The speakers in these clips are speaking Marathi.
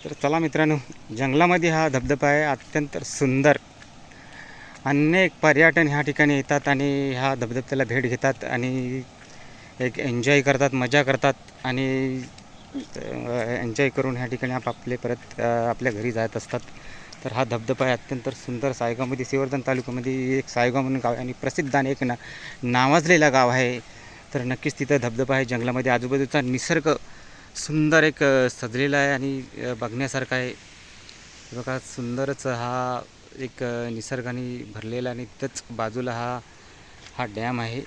तर चला मित्रांनो जंगलामध्ये हा धबधबा आहे अत्यंत सुंदर. अनेक पर्यटन ह्या ठिकाणी येतात आणि ह्या धबधब्याला भेट घेतात आणि एक एन्जॉय करतात मजा करतात आणि एन्जॉय करून ह्या ठिकाणी आपापले परत आपल्या घरी जात असतात. तर हा धबधबा आहे अत्यंत सुंदर सायगावमध्ये श्रीवर्धन तालुक्यामध्ये एक सायगाव म्हणून गाव आहे आणि प्रसिद्ध आणि एक ना नावाजलेला गाव आहे. तर नक्कीच तिथं धबधबा आहे जंगलामध्ये आजूबाजूचा निसर्ग सुंदर एक सजलेला आहे आणि बघण्यासारखा आहे. बघा सुंदरच हा एक निसर्गाने भरलेला आणि त्याच बाजूला हा हा डॅम आहे.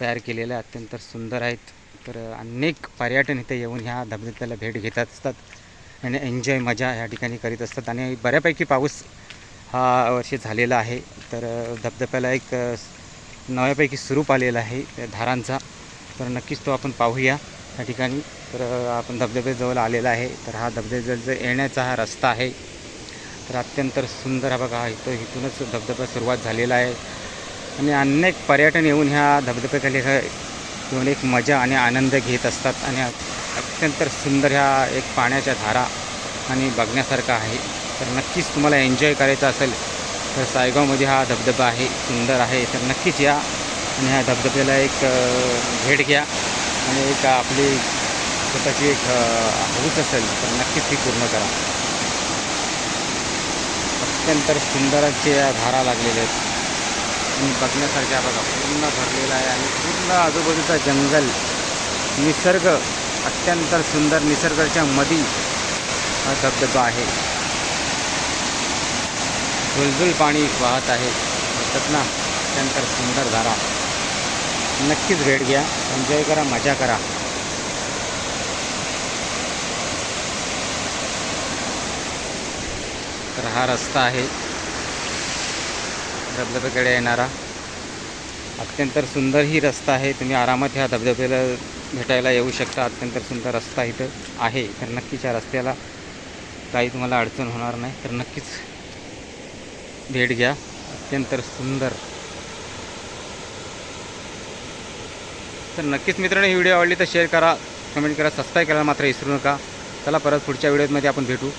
तयार केलेला अत्यंत सुंदर आहेत. तर अनेक पर्यटन इथे येऊन ह्या धबधब्याला भेट घेतात असतात आणि एन्जॉय मजा ह्या ठिकाणी करीत असतात. आणि बऱ्यापैकी पाऊस हा वर्षी झालेला आहे. तर धबधब्याला एक नव्यापैकी स्वरूप आलेला आहे त्या धारांचा. तर नक्कीच तो आपण पाहूया या ठिकाणी. तर आपण धबधब्याजवळ आलेला आहे. तर हा धबधब्याजवळ येण्याचा हा रस्ता आहे तर अत्यंत सुंदर हा बघा इथं इथूनच धबधबा सुरुवात झालेला आहे. आणि अनेक पर्यटन येऊन ह्या धबधब्याखाली येऊन एक मजा आणि आनंद घेत असतात. आणि अत्यंत सुंदर ह्या एक पाण्याच्या धारा आणि बघण्यासारखा आहे. तर नक्कीच तुम्हाला एन्जॉय करायचं असेल तर सायगावमध्ये हा धबधबा आहे सुंदर आहे. तर नक्कीच या आणि ह्या धबधब्याला एक भेट घ्या. आणि एक आपली स्वतःची एक हौस असेल तर नक्कीच ती पूर्ण करा. अत्यंत सुंदर या धारा लागलेल्या आहेत. आणि बघण्यासारख्या बघा पूर्ण भरलेला आहे आणि पूर्ण आजूबाजूचा जंगल निसर्ग अत्यंत सुंदर निसर्गाच्या मधी हा धबधबा आहे. झुलझुल पाणी वाहत आहे. म्हणतात ना अत्यंत सुंदर धारा नक्कीच भेट घ्या एन्जॉय करा मजा करा. तर हा रस्ता आहे. धबधब्याकडे येणारा. अत्यंत सुंदर ही रस्ता आहे. तुम्ही आरामात ह्या धबधब्याला भेटायला येऊ शकता. अत्यंत सुंदर रस्ता इथं आहे. तर नक्कीच या रस्त्याला काही तुम्हाला अडचण होणार नाही. तर नक्कीच भेट घ्या. अत्यंत सुंदर. तर नक्कीच मित्रांनो ही व्हिडिओ आवडली तर शेअर करा कमेंट करा सबस्क्राईब करायला मात्र विसरू नका. चला परत पुढच्या व्हिडिओमध्ये आपण भेटू.